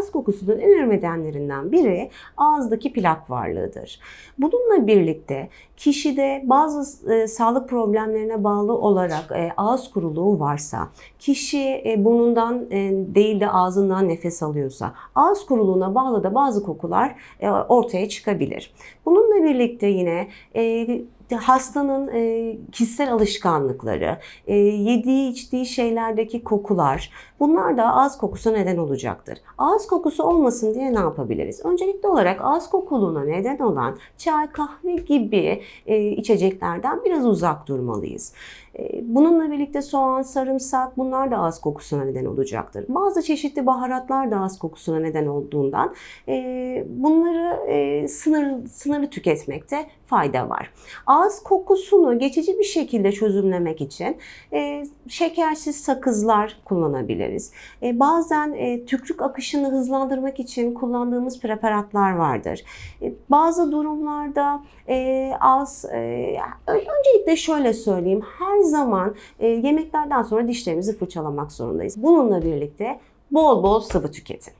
Ağız kokusunun en önemli nedenlerinden biri ağızdaki plak varlığıdır. Bununla birlikte kişide bazı e, sağlık problemlerine bağlı olarak e, ağız kuruluğu varsa, kişi e, burnundan e, değil de ağzından nefes alıyorsa, ağız kuruluğuna bağlı da bazı kokular e, ortaya çıkabilir. Bununla birlikte yine e, hastanın e, kişisel alışkanlıkları, e, yediği içtiği şeylerdeki kokular bunlar da ağız kokusu neden olacaktır. Ağız kokusu olmasın diye ne yapabiliriz? Öncelikli olarak ağız kokuluğuna neden olan çay, kahve gibi e, içeceklerden biraz uzak durmalıyız. E, Bununla birlikte soğan, sarımsak bunlar da ağız kokusuna neden olacaktır. Bazı çeşitli baharatlar da ağız kokusuna neden olduğundan e, bunları e, sınır, sınırlı tüketmekte fayda var. Ağız kokusunu geçici bir şekilde çözümlemek için e, şekersiz sakızlar kullanabiliriz. E, bazen e, tükrük akışını hızlandırmak için kullandığımız preparatlar vardır. E, bazı durumlarda e, ağız, e, öncelikle şöyle söyleyeyim, her zaman e, yemeklerden sonra dişlerimizi fırçalamak zorundayız. Bununla birlikte bol bol sıvı tüketin.